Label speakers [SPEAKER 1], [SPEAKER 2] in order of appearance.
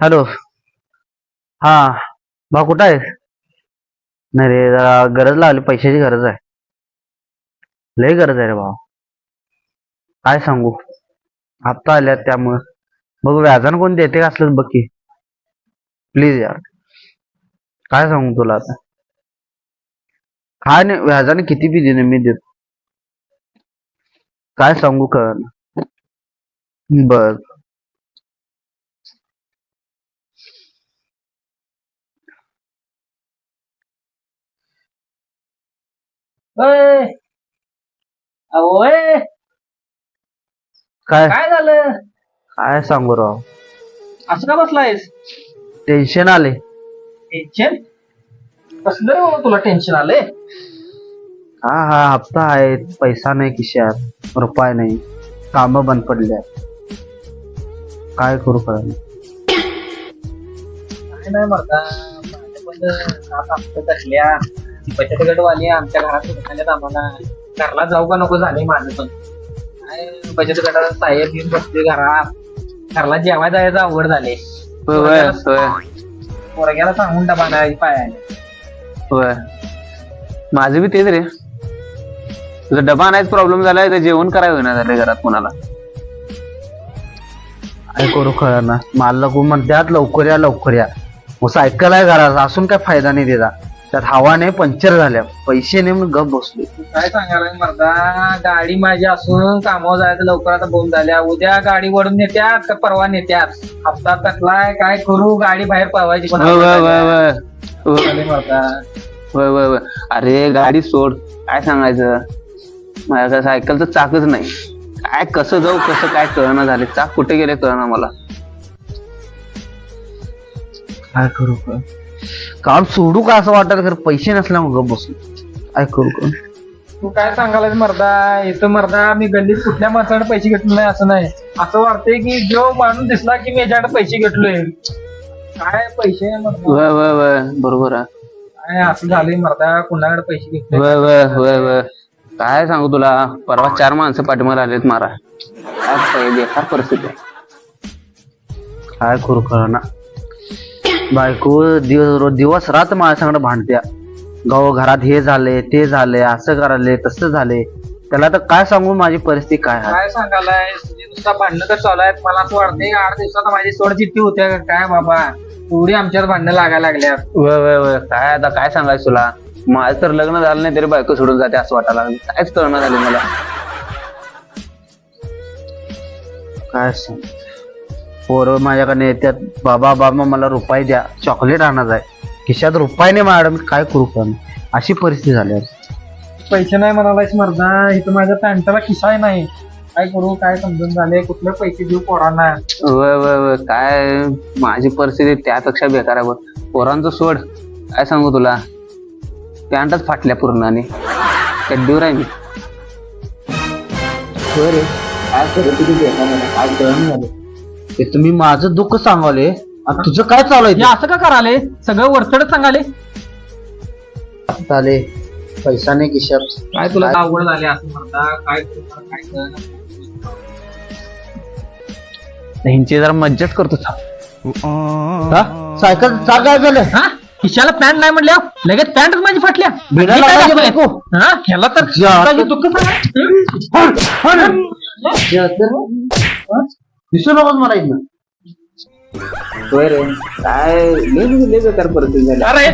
[SPEAKER 1] Hello. हा भाऊ कुठं आहेस? नाही रे जरा गरज लागली पैशाची गरज आहे. लय गरज आहे रे भाऊ. काय सांगू? हप्ता आल्यात त्यामुळं. बघ व्याजानं कोण देते का असलं बघ की. प्लीज यार. काय सांगू तुला आता? काय नाही व्याजाने किती बी दिले मी देतो. काय सांगू कळ बर.
[SPEAKER 2] ओय
[SPEAKER 1] काय?
[SPEAKER 2] काय झालं?
[SPEAKER 1] काय सांगू राव?
[SPEAKER 2] असं का बसलायस?
[SPEAKER 1] टेन्शन आले
[SPEAKER 2] टेन्शन कसलं रे बाबा तुला टेन्शन आलंय?
[SPEAKER 1] हा हा हप्ता आहे पैसा नाही खिशात. रुपये नाही. काम बंद पडल्या काय करू कळलं
[SPEAKER 2] काय नाही मरता माझ्या पण सात हप्ते कसल्या बचत गटवाली आमच्या घरात सांगण्यात आम्हाला घरला जाऊ का नको झाले माझं पण. काय बचत गटाला साहेब घेऊन बसले घरात. घरला जेवाय जायचं अवघड झाले पोरग्याला सांगून डबा पायाने
[SPEAKER 1] होय. माझं बी तेच रे. तुझा डबा नाहीच प्रॉब्लेम झालाय तर जेवण करायला ना झालंय घरात कोणाला. काय करू कळ ना मला कोण म्हणतात लवकर या लवकर या. मग सायकल आहे घरात. असून काय फायदा नाही त्याचा. त्यात हवा नाही पंक्चर झाल्या. पैसे नाही म्हणून गप बसलो
[SPEAKER 2] काय सांगायला मर्दा? गाडी माझी असून कामावर जायचं लवकर आता बंद झाल्या. उद्या गाडी वडून नेत्यात का परवा नेत्यात? हप्ता तकलाय काय करू? गाडी बाहेर पळवायची पण मर्दा?
[SPEAKER 1] अरे गाडी सोड. काय सांगायचं? माझ्या सायकलचं चाकच नाही. काय कसं जाऊ कसं काय कळना झाले. चाक कुठे गेले कळना मला. काय करू का? काम सोडू का असं वाटत खरं? पैसे नसल्यामुळे गप बसलो काय करू का?
[SPEAKER 2] तू काय सांगायला मर्दा? इथं मर्दा मी गल्लीत कुठल्या माणसाकडे पैसे घेतले नाही असं नाही. असं वाटतंय की जो माणूस दिसला की मी याच्याकडे पैसे घेतलोय. काय पैसे मर्दा?
[SPEAKER 1] वय वय वय. बरोबर आहे.
[SPEAKER 2] काय असं झालंय मर्दा? कुणाकडे पैसे घेतले?
[SPEAKER 1] वय वय वय वय. काय सांगू तुला? परवा चार माणसं पाठीमागे आलेत मारा. काय बेकार परिस्थिती आहे? काय करू ना? बायको दिवस दिवस रात माझ्या संगड भांडत्या. गाव घरात हे झाले ते झाले असं करायले तसं झाले. त्याला तर काय सांगू माझी परिस्थिती काय आहे?
[SPEAKER 2] काय सांगायलाय? तुझे नुसता भांडणं तर चालू आहेत मला असं वाटतंय आठ दिवसात माझी सोड चिठ्ठी होत्या. काय बाबा? एवढी आमच्यावर भांडणं लागायला लागल्यात.
[SPEAKER 1] वय वय वय. काय आता काय सांगायचं तुला? माझं तर लग्न झालं नाही तरी बायको सोडून जाते असं वाटायला लागलं. कायच कळणार झाले मला. काय सांग पोरं माझ्याकडे येतात बाबा बाबा मला रुपये द्या. चॉकलेट आणत आहे. खिशात रुपये नाही मॅडम काय करू पण? अशी परिस्थिती झाली आहे.
[SPEAKER 2] पैसे नाही म्हणालायस मर्दा इथं माझ्या पॅन्टला खिसा नाही. काय करू काय समजून झाले कुठले पैसे देऊ पोरांना?
[SPEAKER 1] वय वय वय काय माझी परिस्थिती त्यापेक्षा बेकार आहे बघ. पोरांचं सोड. काय सांगू तुला? पॅन्टच फाटल्या पूर्णाने. चड्डीवर आहे मी. होय रे. काय परिस्थिती बेकार आहे, काय कळण झालं. ते तुम्ही माझं दुःख सांगावले. आता तुझं काय चालू
[SPEAKER 2] हे असं का कराले? सगळं वरचढच सांगाले.
[SPEAKER 1] आहे चाले पैसा नाही खिशात.
[SPEAKER 2] काय तुला अवघड झाले असं म्हणता? काय करू, काय.
[SPEAKER 1] ह्यांची जरा मज्जाच करतो थांब. हा? सायकल चा काय झालं.
[SPEAKER 2] हा? खिशाला पॅन्ट नाही म्हणल्या लगेच पॅन्टच माझी फाटल्या.
[SPEAKER 1] भिडा
[SPEAKER 2] हे काय
[SPEAKER 1] लागायची
[SPEAKER 2] दाखवलंय?
[SPEAKER 1] बायको.
[SPEAKER 2] हा? ह्याला तर
[SPEAKER 1] जा.
[SPEAKER 2] दुःख
[SPEAKER 1] दिसू नकोच मला इथनं होय रे काय नेहमी लेकर परिस्थिती झाली.
[SPEAKER 2] अरे